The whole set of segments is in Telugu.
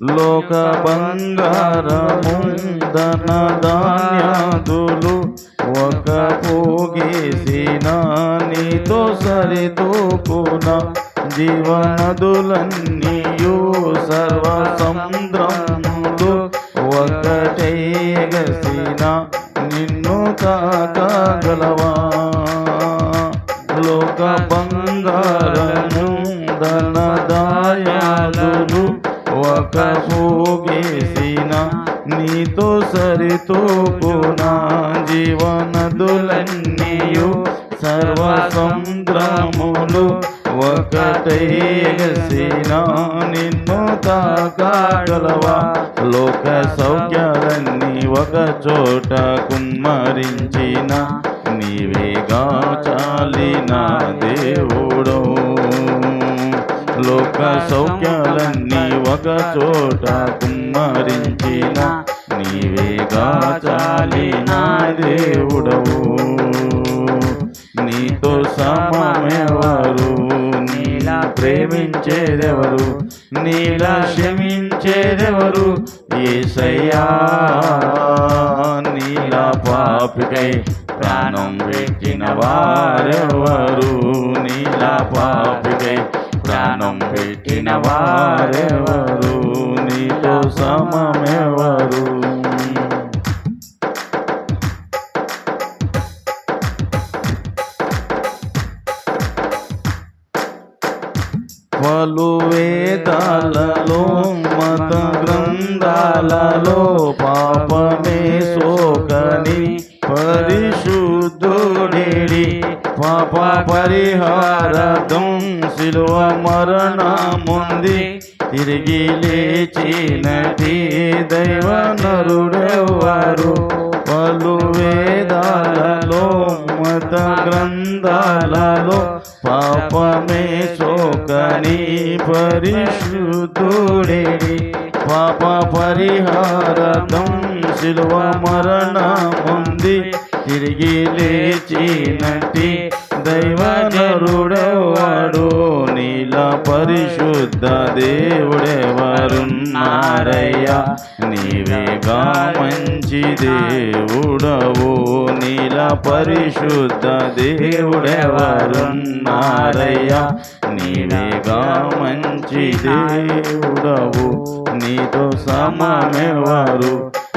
లోక బంగారము ధన ధాన్యాదులు ఒక పోగేసిన నీతో సరితూకున జీవనదులన్నీయు సర్వ సముద్రములు ఒకటేగసిన నిన్ను కాకగలవా? లోక బంగారము ధన దాయాదులు ఒక పోగేసిన నీతో సరితూకునా జీవనదులన్నీయు సర్వ సముద్రములు ఒకటేగసిన నిన్ను తాకాగలవా? లోక సౌఖ్యాలన్నీ ఒక చోట కుమ్మరించిన నీవేగా చాలిన దేవు సౌఖ్యాలన్నీ ఒక చోట కుమ్మరించిన నీవేగా నా దేవుడవు. నీతో సమమెవరు నీలా ప్రేమించేదెవరు నీలా క్షమించేదెవరు? ఏసయ్యా నీలా పాపికై ప్రాణం పెట్టిన వారెవరు? ప్రాణం పెట్టిన వారెవరు? నీతో సమమెవరు? పలు వేదాలలో మత గ్రంథాలలో పాపమే సోకని పరిశుద్ధుడి పాప పరిహారదం శిలువ మరణముంది. తిరిగి లేచినది దైవ నరుడెవ్వరు పలు వేదాలలో మత గ్రంథాలలో పాపమే శోకని పరిశుద్ధుడేడి పాప పరిహారతం శిలువ మరణముంది. తిరిగి లేచినటి దైవ నరుడే నీలా పరిశుద్ధ దేవుడెవరున్నారయ్యా నీవేగా మంచి దేవుడవు. నీలా పరిశుద్ధ దేవుడెవరున్నారయ్యా నీవేగా మంచి దేవుడవు. నీతో సమమెవరు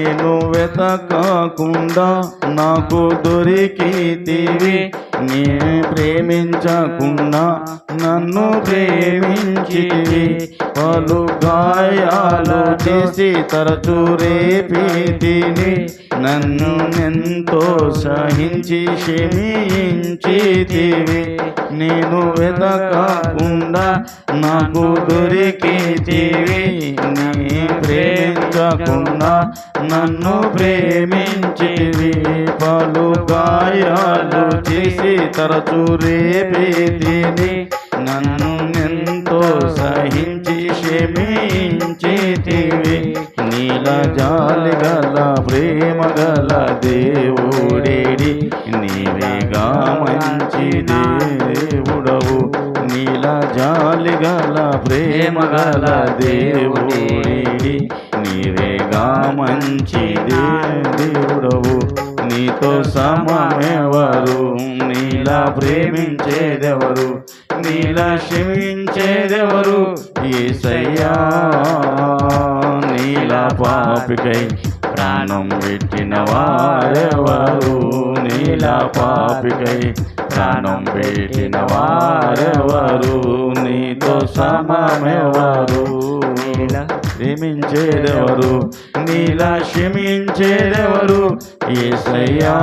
నేను వెతకకుండా నాకు దొరికితివి నీ ప్రేమించకుండా నన్ను ప్రేమించి పలు గాయాలు చేసి తరచు రేపితిని నన్ను ఎంతో సహించి క్షమించితివి. నేను వెతకకుండా నాకు దొరికితివి. నీ ప్రేమించకుండా నన్ను ప్రేమించివి పలు గాయాలు చేసి తరచు రేపేదిని నన్ను ఎంతో సహించి క్షమించితివి. నీల జాలి గల ప్రేమ గల దేవుడేడి నీవేగా మంచి దేవుడవు. నీల జాలి గల ప్రేమ గల దేవుడేడి నీవేగా మంచి దేవుడవు. నీతో సమమెవరు? నీలా ప్రేమించేదెవరు? నీలా క్షమించేదెవరు? ఏసయ్యా. నీలా పాపికై ప్రాణం పెట్టిన వారెవరు? నీలా పాపికై ప్రాణం పెట్టిన వారెవరు? నీతో సమమెవరు నీలా ప్రేమించేదెవరు నీలా క్షమించేదెవరు? ఏసయ్యా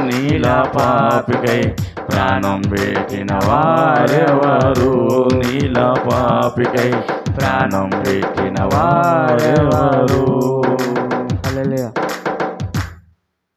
నీలా పాపికై ప్రాణం పెట్టిన వారెవరు? నీలా పాపికై ప్రాణం పెట్టిన వారెవరు? హల్లెలూయా.